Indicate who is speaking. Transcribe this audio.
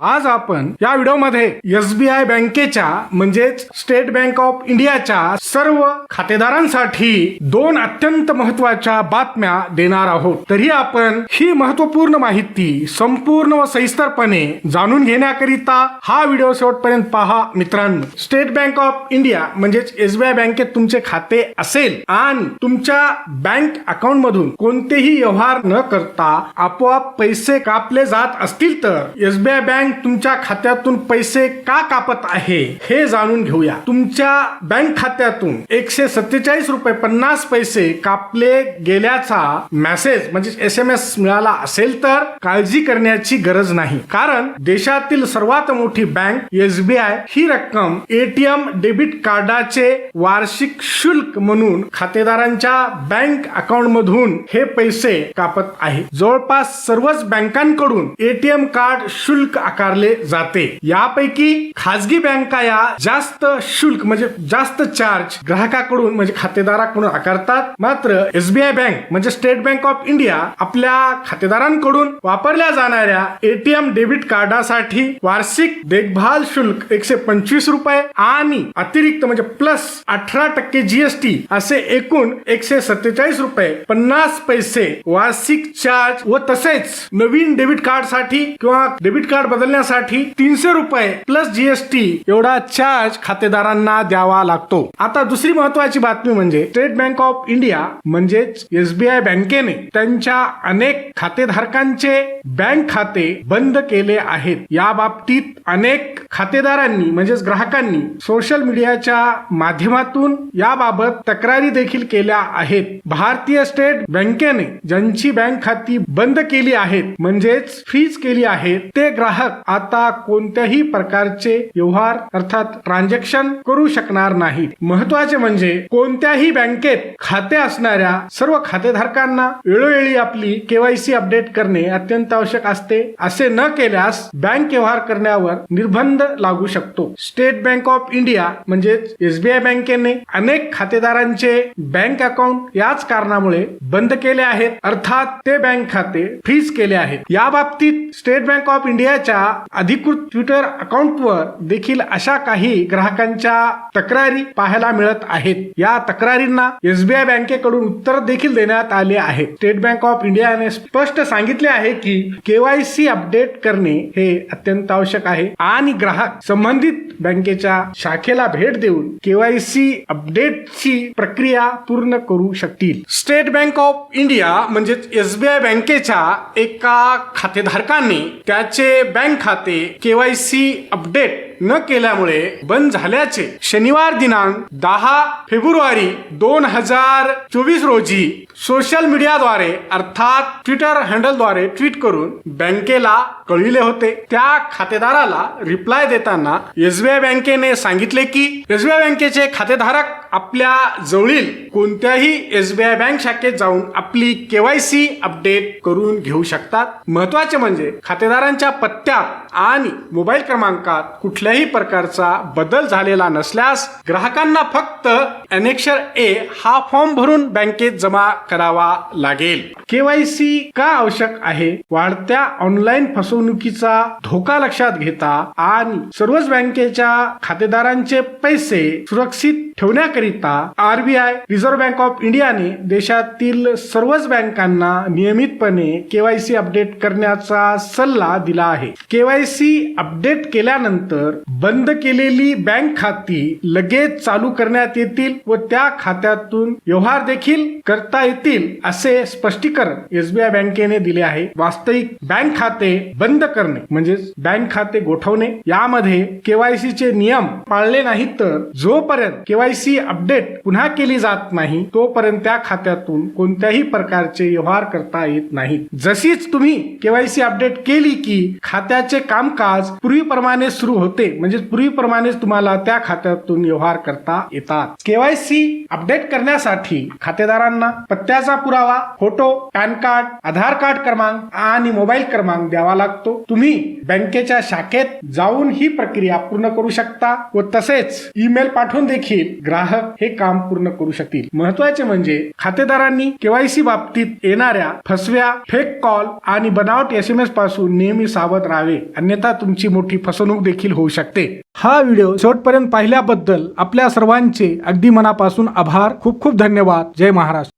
Speaker 1: आज आपण या व्हिडिओमध्ये एसबीआय बँकेच्या म्हणजेच स्टेट बँक ऑफ इंडियाच्या सर्व खातेदारांसाठी दोन अत्यंत महत्त्वाच्या बातम्या देणार आहोत. तरी आपण ही महत्त्वपूर्ण माहिती संपूर्ण व सविस्तरपणे जाणून घेण्याकरिता हा व्हिडिओ शेवटपर्यंत पहा. मित्रांनो स्टेट बँक ऑफ इंडिया म्हणजेच एसबीआय बँकेत तुमचे खाते असेल आणि तुमच्या बँक अकाउंट मधून कोणतेही व्यवहार न करता आपोआप पैसे कापले जात असतील तर एसबीआय बँक तुमच्या खात्यातून पैसे का कापत आहे हे जाणून घेऊया. तुमच्या बँक खात्यातून एकशे सत्तेचाळीस रुपये पन्नास पैसे कापले गेल्याचा मेसेज म्हणजे एस एम एस मिळाला असेल तर काळजी करण्याची गरज नाही. कारण देशातील सर्वात मोठी बँक एसबीआय ही रक्कम एटीएम डेबिट कार्डाचे वार्षिक शुल्क म्हणून खातेदारांच्या बँक अकाउंट मधून हे पैसे कापत आहे. जवळपास सर्वच बँकांकडून एटीएम कार्ड शुल्क आकारले जाते. यापैकी खाजगी बँका या जास्त शुल्क म्हणजे जास्त चार्ज ग्राहकाकडून म्हणजे खातेदाराकडून आकारतात. मात्र एसबीआय बँक म्हणजे स्टेट बँक ऑफ इंडिया आपल्या खातेदारांकडून वापरल्या जाणाऱ्या एटीएम डेबिट कार्डासाठी वार्षिक देखभाल शुल्क एकशे पंचवीस रुपये आणि अतिरिक्त म्हणजे प्लस अठरा टक्के जीएसटी असे एकूण एकशे सत्तेचाळीस रुपये पन्नास पैसे वार्षिक चार्ज व तसेच नवीन डेबिट कार्डसाठी किंवा डेबिट कार्ड बदलण्यासाठी तीनशे रुपये प्लस जीएसटी एवढा चार्ज खातेदारांना द्यावा लागतो. आता दुसरी महत्वाची बातमी म्हणजे स्टेट बँक ऑफ इंडिया म्हणजेच एसबीआय बँकेने त्यांच्या अनेक खातेधारकांचे बँक खाते बंद केले आहेत. या बाबतीत अनेक खातेदारांनी म्हणजेच ग्राहकांनी सोशल मीडियाच्या माध्यमातून याबाबत तक्रारी देखील केल्या आहेत. भारतीय स्टेट बँकेने ज्यांची बँक खाती बंद केली आहेत म्हणजेच फ्रीज केली आहेत ते ग्राहक आता कोणत्याही प्रकारचे व्यवहार अर्थात ट्रान्झॅक्शन करू शकणार नाहीत. महत्त्वाचे म्हणजे कोणत्याही बँकेत खाते असणाऱ्या सर्व खातेधारकांना वेळोवेळी आपली केवायसी अपडेट करणे अत्यंत आवश्यक असते. असे न केल्यास बँक व्यवहार करण्यावर निर्बंध लागू शकतो. स्टेट बँक ऑफ इंडिया म्हणजेच एसबीआय बँकेने अनेक खातेदारांचे बँक अकाउंट याच कारणामुळे बंद केले आहेत. अर्थात ते बँक खाते फ्रीज केले आहेत. या बाबतीत स्टेट बँक ऑफ इंडियाच्या अधिकृत ट्विटर अकाउंटवर देखील अशा काही ग्राहकांच्या तक्रारी पाहायला मिळत आहेत. या तक्रारींना एसबीआय बँकेकडून उत्तर देखील देण्यात आले आहे. स्टेट बँक ऑफ इंडियाने स्पष्ट सांगितले आहे की केवायसी अपडेट करणे हे अत्यंत आवश्यक आहे. आणि ग्राहक संबंधित बँकेच्या शाखेला भेट देऊन केवायसी अपडेटची प्रक्रिया पूर्ण करू शकतील. स्टेट बँक ऑफ इंडिया म्हणजेच एसबीआय बँकेच्या एका खातेधारकाने त्याचे बँक खाते केवायसी अपडेट न केल्यामुळे बंद झाल्याचे शनिवार दिनांक दहा फेब्रुवारी दोन हजार चोवीस रोजी सोशल मीडियाद्वारे अर्थात ट्विटर हँडलद्वारे ट्विट करून बँकेला कळविले होते. त्या खातेदाराला रिप्लाय देताना एसबीआय बँकेने सांगितले की एसबीआय बँकेचे खातेधारक आपल्या जवळील कोणत्याही एसबीआय बँक शाखेत जाऊन आपली केवायसी अपडेट करून घेऊ शकतात. महत्त्वाचे म्हणजे खातेदारांच्या पत्त्यात आणि मोबाईल क्रमांकात कुठल्याही प्रकारचा बदल झालेला नसल्यास ग्राहकांना फक्त अनेक्षर ए हा फॉर्म भरून बँकेत जमा करावा लागेल. केवायसी का आवश्यक आहे? वाढत्या ऑनलाईन फसवणुकीचा धोका लक्षात घेता आणि सर्वच बँकेच्या खातेदारांचे पैसे सुरक्षित ठेवण्याकरिता आरबीआय रिझर्व्ह बँक ऑफ इंडियाने देशातील सर्वच बँकांना नियमितपणे केवायसी अपडेट करण्याचा सल्ला दिला आहे. केवायसी अपडेट केल्यानंतर बंद केलेली बँक खाती लगेच चालू करण्यात येतील व त्या खात्यातून व्यवहार देखील करता येतील असे स्पष्टीकरण एसबीआय बँकेने दिले आहे. वास्तविक बँक खाते बंद करणे म्हणजेच बँक खाते गोठवणे यामध्ये केवायसी चे नियम पाळले नाहीत तर जोपर्यंत केवायसी अपडेट पुन्हा केली जात नाही तोपर्यंत त्या खात्यातून कोणत्याही प्रकारचे व्यवहार करता येत नाहीत. जशीच तुम्ही केवायसी अपडेट केली की खात्याचे कामकाज पूर्वीप्रमाणे सुरू होते. म्हणजे पूर्वीप्रमाणेच तुम्हाला त्या खात्यातून व्यवहार करता येतात. केवायसी अपडेट करण्यासाठी खातेदारांना पत्त्याचा पुरावा photo PAN card Aadhaar card क्रमांक आणि मोबाईल क्रमांक द्यावा लागतो. तुम्ही बँकेच्या शाखेत जाऊन ही प्रक्रिया पूर्ण करू शकता व तसेच ईमेल पाठवून देखील ग्राहक हे काम पूर्ण करू शकतील. महत्त्वाचे म्हणजे खातेदारांनी केवायसी बाबतीत येणाऱ्या फसव्या फेक कॉल आणि बनावट एस एम एसपासून नेहमी सावध राहावे. अन्यथा तुमची मोठी फसवणूक देखील होऊ शकते. हा व्हिडिओ शेवटपर्यंत पाहिल्याबद्दल आपल्या सर्वांचे अगदी मनापासून आभार. खूप खूप धन्यवाद. जय महाराष्ट्र.